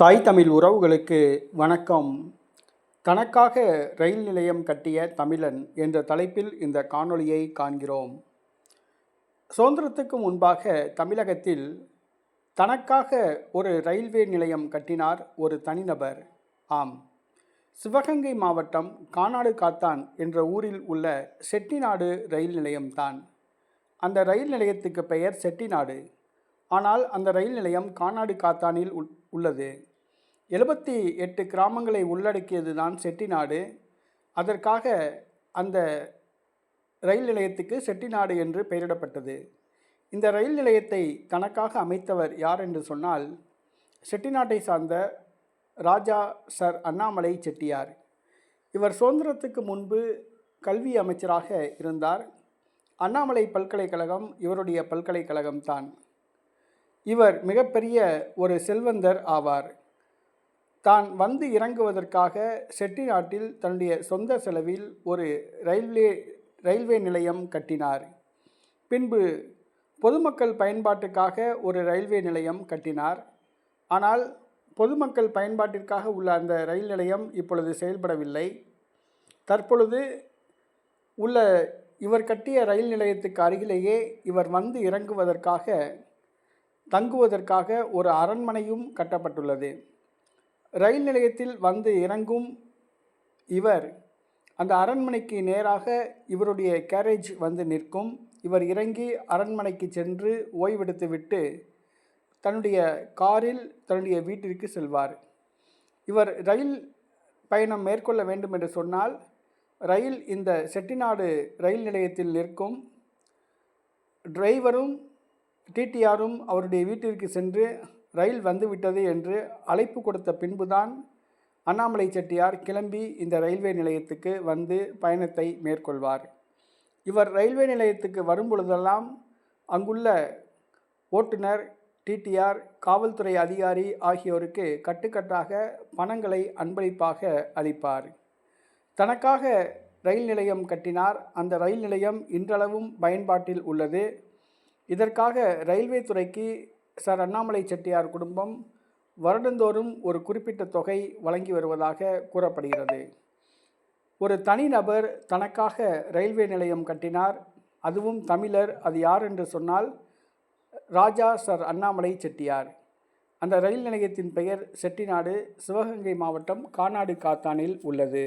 தாய் தமிழ் உறவுகளுக்கு வணக்கம். தனக்காக ரயில் நிலையம் கட்டிய தமிழன் என்ற தலைப்பில் இந்த காணொளியை காண்கிறோம். சுதந்திரத்துக்கு முன்பாக தமிழகத்தில் தனக்காக ஒரு ரயில்வே நிலையம் கட்டினார் ஒரு தனிநபர். ஆம். சிவகங்கை மாவட்டம் கானாடு காத்தான் என்ற ஊரில் உள்ள செட்டிநாடு ரயில் நிலையம்தான் அந்த ரயில் நிலையத்துக்கு பெயர் செட்டிநாடு. ஆனால் அந்த ரயில் நிலையம் கானாடு காத்தானில் உள் உள்ளது. எழுபத்தி எட்டு கிராமங்களை உள்ளடக்கியது தான் செட்டிநாடு அதற்காக அந்த ரயில் நிலையத்துக்கு செட்டிநாடு என்று பெயரிடப்பட்டது. இந்த ரயில் நிலையத்தை தனக்காக அமைத்தவர் யார் என்று சொன்னால் செட்டிநாட்டை சார்ந்த ராஜா சர் அண்ணாமலை செட்டியார். இவர் சுதந்திரத்துக்கு முன்பு கல்வி அமைச்சராக இருந்தார். அண்ணாமலை பல்கலைக்கழகம் இவருடைய பல்கலைக்கழகம்தான். இவர் மிகப்பெரிய ஒரு செல்வந்தர் ஆவார். தான் வந்து இறங்குவதற்காக செட்டிநாட்டில் தன்னுடைய சொந்த செலவில் ஒரு ரயில்வே ரயில்வே நிலையம் கட்டினார். பின்பு பொதுமக்கள் பயன்பாட்டுக்காக ஒரு ரயில்வே நிலையம் கட்டினார். ஆனால் பொதுமக்கள் பயன்பாட்டிற்காக உள்ள அந்த ரயில் நிலையம் இப்பொழுது செயல்படவில்லை. தற்பொழுது உள்ள இவர் கட்டிய ரயில் நிலையத்துக்கு அருகிலேயே இவர் வந்து இறங்குவதற்காக தங்குவதற்காக ஒரு அரண்மனையும் கட்டப்பட்டுள்ளது. ரயில் நிலையத்தில் வந்து இறங்கும் இவர் அந்த அரண்மனைக்கு நேராக இவருடைய கேரேஜ் வந்து நிற்கும். இவர் இறங்கி அரண்மனைக்கு சென்று ஓய்வெடுத்துவிட்டு தன்னுடைய காரில் தன்னுடைய வீட்டிற்கு செல்வார். இவர் ரயில் பயணம் மேற்கொள்ள வேண்டும் என்று சொன்னால் ரயில் இந்த செட்டிநாடு ரயில் நிலையத்தில் நிற்கும். டிரைவரும் டிடிஆரும் அவருடைய வீட்டிற்கு சென்று ரயில் வந்துவிட்டது என்று அழைப்பு கொடுத்த பின்புதான் அண்ணாமலை செட்டியார் கிளம்பி இந்த ரயில்வே நிலையத்துக்கு வந்து பயணத்தை மேற்கொள்வார். இவர் ரயில்வே நிலையத்துக்கு வரும் பொழுதெல்லாம் அங்குள்ள ஓட்டுநர் டிடிஆர் காவல்துறை அதிகாரி ஆகியோருக்கு கட்டுக்கட்டாக பணங்களை அன்பளிப்பாக அளிப்பார். தனக்காக ரயில் நிலையம் கட்டினார். அந்த ரயில் நிலையம் இன்றளவும் பயன்பாட்டில் உள்ளது. இதற்காக ரயில்வே துறைக்கு சார் அண்ணாமலை செட்டியார் குடும்பம் வருடந்தோறும் ஒரு குறிப்பிட்ட தொகை வழங்கி வருவதாக கூறப்படுகிறது. ஒரு தனிநபர் தனக்காக ரயில்வே நிலையம் கட்டினார். அதுவும் தமிழர் அது யார் என்று சொன்னால் ராஜா சர் அண்ணாமலை செட்டியார். அந்த ரயில் நிலையத்தின் பெயர் செட்டிநாடு சிவகங்கை மாவட்டம் கானாடு காத்தானில் உள்ளது.